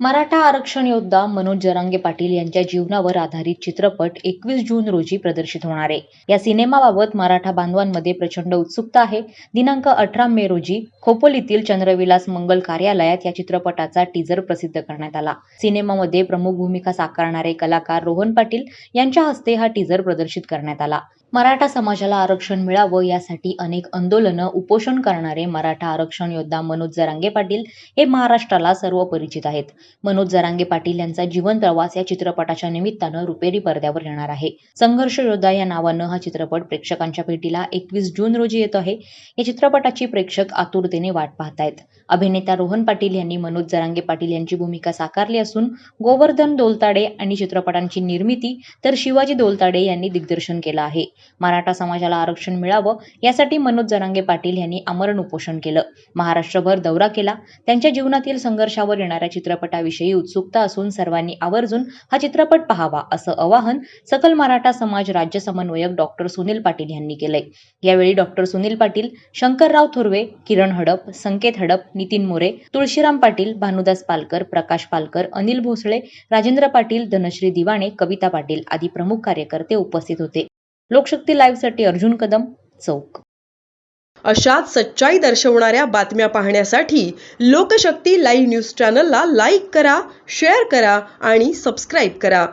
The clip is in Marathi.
मराठा आरक्षण योद्धा मनोज जरांगे पाटील यांच्या जीवनावर आधारित चित्रपट एकवीस जून रोजी प्रदर्शित होणार आहे. या सिनेमाबाबत मराठा बांधवांमध्ये प्रचंड उत्सुकता आहे. दिनांक अठरा मे रोजी खोपोलीतील चंद्रविलास मंगल कार्यालयात या चित्रपटाचा टीजर प्रसिद्ध करण्यात आला. सिनेमामध्ये प्रमुख भूमिका साकारणारे कलाकार रोहन पाटील यांच्या हस्ते हा टीजर प्रदर्शित करण्यात आला. मराठा समाजाला आरक्षण मिळावं यासाठी अनेक आंदोलनं उपोषण करणारे मराठा आरक्षण योद्धा मनोज जरांगे पाटील हे महाराष्ट्राला सर्व परिचित आहेत. मनोज जरांगे पाटील यांचा जीवन प्रवास या चित्रपटाच्या निमित्तानं रुपेरी पडद्यावर येणार आहे. संघर्ष योद्धा या नावानं हा चित्रपट प्रेक्षकांच्या भेटीला एकवीस जून रोजी येतो आहे. या चित्रपटाची प्रेक्षक आतुरतेने वाट पाहतायत. अभिनेता रोहन पाटील यांनी मनोज जरांगे पाटील यांची भूमिका साकारली असून गोवर्धन दोलताडे आणि चित्रपटांची निर्मिती तर शिवाजी दोलताडे यांनी दिग्दर्शन केलं आहे. मराठा समाजाला आरक्षण मिळावं यासाठी मनोज जरांगे पाटील यांनी आमरण उपोषण केलं. महाराष्ट्रभर दौरा केला. त्यांच्या जीवनातील संघर्षावर येणाऱ्या चित्रपटाविषयी उत्सुकता असून सर्वांनी आवर्जून हा चित्रपट पाहावा असं आवाहन सकल मराठा समाज राज्य समन्वयक डॉक्टर सुनील पाटील यांनी केलंय. यावेळी डॉक्टर सुनील पाटील शंकरराव थोरवे किरण हडप संकेत हडप नितीन मोरे तुळशीराम पाटील भानुदास पालकर प्रकाश पालकर अनिल भोसळे राजेंद्र पाटील धनश्री दिवाणे कविता पाटील आदी प्रमुख कार्यकर्ते उपस्थित होते. लोकशक्ती लाईव्हसाठी अर्जुन कदम चौक. अशाच सच्चाई दर्शवणाऱ्या बातम्या पाहण्यासाठी लोकशक्ती लाईव्ह न्यूज चॅनलला लाईक करा शेअर करा आणि सबस्क्राईब करा.